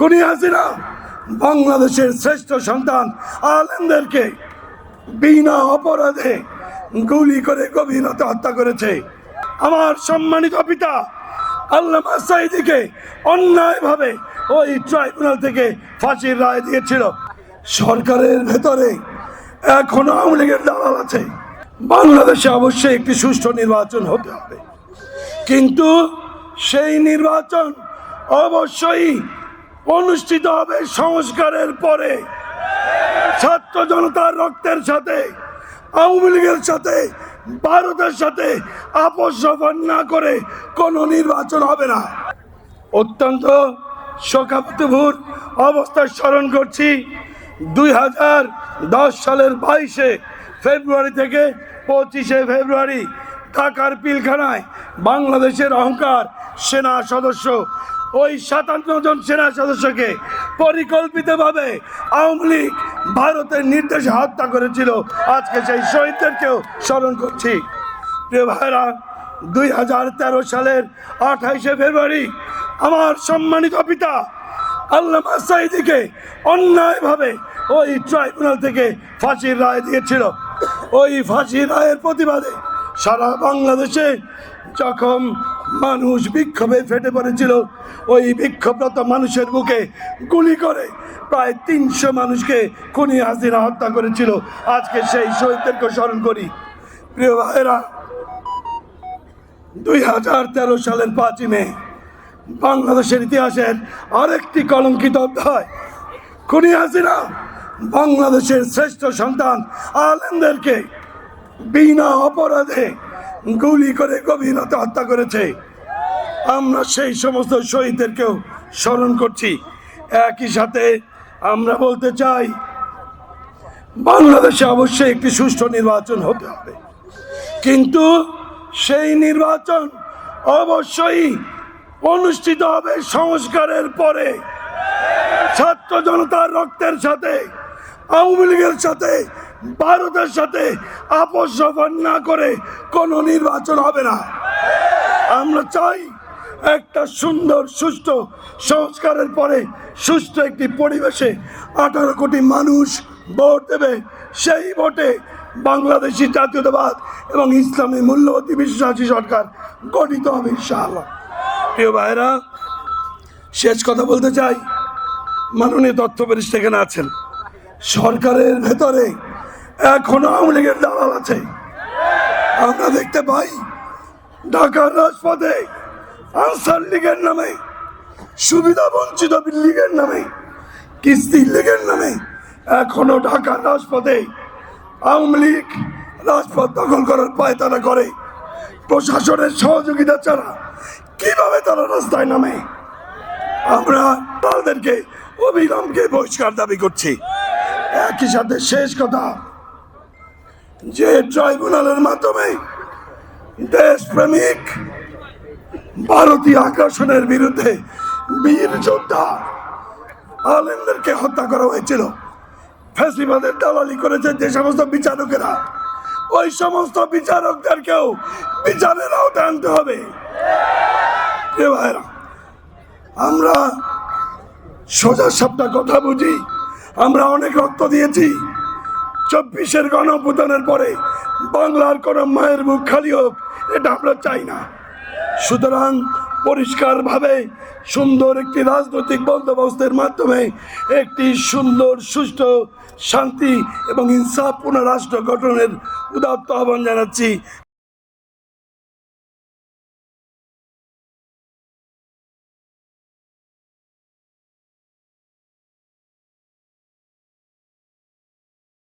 খুনি হাসিনা, বাংলাদেশের শ্রেষ্ঠ সন্তান আলেমদেরকে বিনা অপরাধে গুলি করে গভীরতা হত্যা করেছে। আমার সম্মানিত পিতা আল্লামা সাইদিকে অন্যায়ভাবে ওই ট্রাইব্যুনাল থেকে ফাঁসির রায় দিয়েছিল। সরকারের ভেতরে এখনও আওয়ামী লীগের দালাল আছে। বাংলাদেশে অবশ্যই একটি সুষ্ঠু নির্বাচন হতে হবে। কিন্তু সেই নির্বাচন অবশ্যই অনুষ্ঠিত হবে সংস্কারের পরে। ছাত্র জনতার রক্তের সাথে, আওয়ামী লীগের সাথে, ভারতের সাথে আপোষ না করে কোনো নির্বাচন হবে না। অত্যন্ত শোকাবতভূর অবস্থা স্মরণ করছি, দুই হাজার দশ সালের বাইশে ফেব্রুয়ারি থেকে পঁচিশে ফেব্রুয়ারি ঢাকার পিলখানায় বাংলাদেশের অহংকার সেনা সদস্য ওই সাতান্ন জন সেনা সদস্যকে পরিকল্পিতভাবে আওয়ামী লীগ ভারতের নির্দেশে হত্যা করেছিল। আজকে সেই শহীদদেরকেও স্মরণ করছি। প্রিয় ভাইরা দুই হাজার তেরো সালের আঠাইশে ফেব্রুয়ারি আমার সম্মানিত পিতা আল্লামা সাইদিকে অন্যায়ভাবে ওই ট্রাইব্যুনাল থেকে ফাঁসির রায় দিয়েছিল। ওই ফাঁসির রায়ের প্রতিবাদে সারা বাংলাদেশে যখন মানুষ বিক্ষোভে ফেটে পড়েছিল। ওই বিক্ষোভরত মানুষের বুকে গুলি করে প্রায় তিনশো মানুষকে খুনি হাসিনা হত্যা করেছিল। আজকে সেই শহীদদেরকে স্মরণ করি। প্রিয় ভাইরা দুই হাজার তেরো সালের পাঁচই মে, বাংলাদেশের ইতিহাসের আরেকটি কলঙ্কিত অধ্যায়। খুনি হাসিনা বাংলাদেশের শ্রেষ্ঠ সন্তান আলেমদেরকে বিনা অপরাধে গুলি করে গভীরতা হত্যা করেছে। আমরা সেই সমস্ত শহীদদেরকেও স্মরণ করছি। একই সাথে আমরা বলতে চাই, বাংলাদেশে অবশ্যই একটি সুষ্ঠু নির্বাচন হতে হবে। কিন্তু সেই নির্বাচন অবশ্যই অনুষ্ঠিত হবে সংস্কারের পরে। ছাত্র জনতার রক্তের সাথে, আওয়ামী লীগের সাথে ভারতের সাথে আপোষ সফর না করে কোনো নির্বাচন হবে না। আমরা চাই একটা সুন্দর, সুষ্ঠু সংস্কারের পরে সুষ্ঠু একটি পরিবেশে আঠারো কোটি মানুষ ভোট দেবে। সেই ভোটে বাংলাদেশি জাতীয়তাবাদ এবং ইসলামী মূল্যবতী বিশ্বাসী সরকার গঠিত হবে ইনশাআল্লাহ। প্রিয় ভাইরা শেষ কথা বলতে চাই। মাননীয় তথ্য এখানে আছেন। সরকারের ভেতরে এখনও আওয়ামী লীগের দালাল আছে। আমরা দেখতে পাই ঢাকার রাজপথে আনসার লীগের নামে, সুবিধা বঞ্চিত লীগের নামে, কিস্তি লীগের নামে এখনও ঢাকার রাজপথে আওয়ামী লীগ রাজপথ দখল করার পায় তারা করে। প্রশাসনের সহযোগিতা ছাড়া কীভাবে তারা রাস্তায় নামে? আমরা তাদেরকে অবিলম্বে বহিষ্কার দাবি করছি। একই সাথে শেষ কথা যে ট্রাইব্যুনালের মাধ্যমে দেশপ্রেমিক ভারতীয় আকর্ষণের বিরুদ্ধে বীর যোদ্ধা আলেমদেরকে হত্যা করা হয়েছিল ফ্যাসিবাদের দালালি করেছে যে সমস্ত বিচারকেরা, ওই সমস্ত বিচারকদেরকেও বিচারের আওতায় আনতে হবে। আমরা সোজা সাপটা কথা বুঝি, আমরা অনেক রক্ত দিয়েছি। চব্বিশের গণপ্রদানের পরে বাংলার কোনো মায়ের মুখ খালি হোক, এটা আমরা চাই না। সুতরাং পরিষ্কারভাবে সুন্দর একটি রাজনৈতিক বন্দোবস্তের মাধ্যমে একটি সুন্দর, সুষ্ঠু, শান্তি এবং হিংসাপূর্ণ রাষ্ট্র গঠনের উদাত্ত আহ্বান জানাচ্ছি।